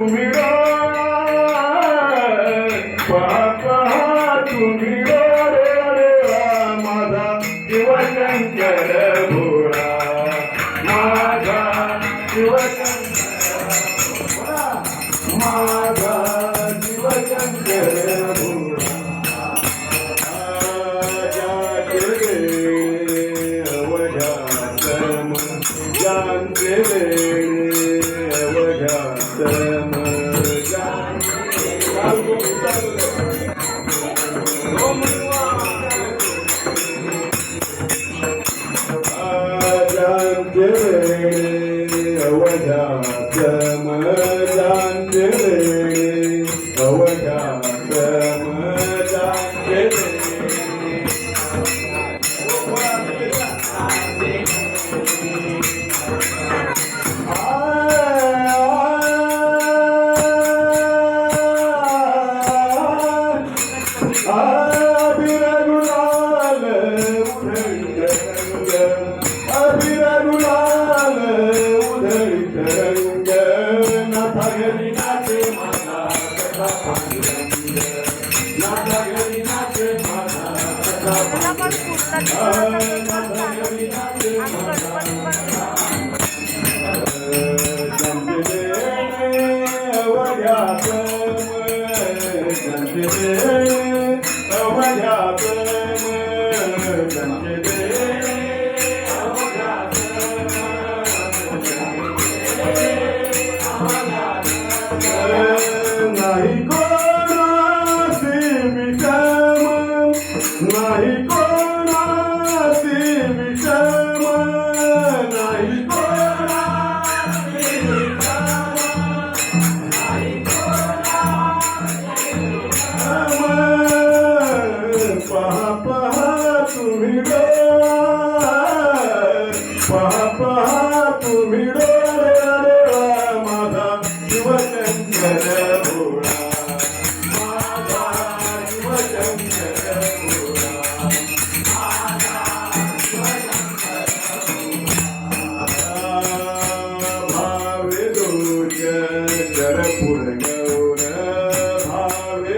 तुम्ही पाहा तुम्ही माझा शिवशंकर भोळा माझा शिवशंकर Our God, मला पण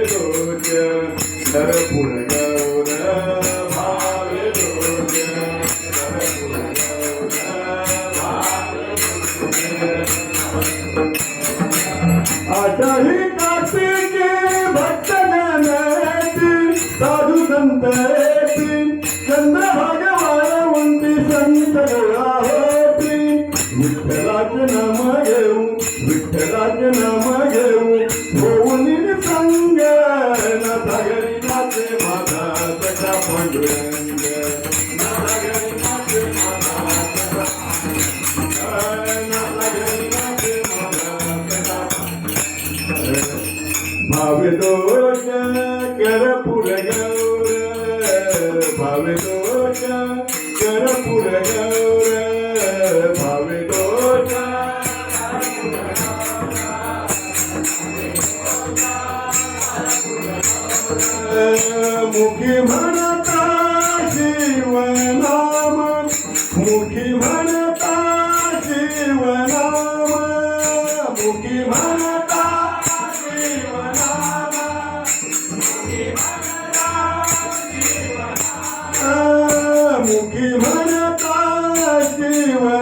भावे दोष गौर भावे दोष गौर ವಿಠಲಾಚನ ಮಯವು ವಿಠಲಾಚನ ಮಯವು ಹೋವು ನಿನ್ನ ಸಂಗ ನಗರಿ ಮಾತೆ ಮಾತ ಕಟ ಪಂಡುರಂಗ ಭಾವದೋಷ ಕರಪುರ ಗೌರ ಭಾವದೋಷ ಕರಪುರ ಗೌರ मुखी म्हणता शिवनाम मुखी म्हणता शिवनाम मुखी म्हणता शिवनाम मुखी म्हणता शिवनाम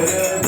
Yeah.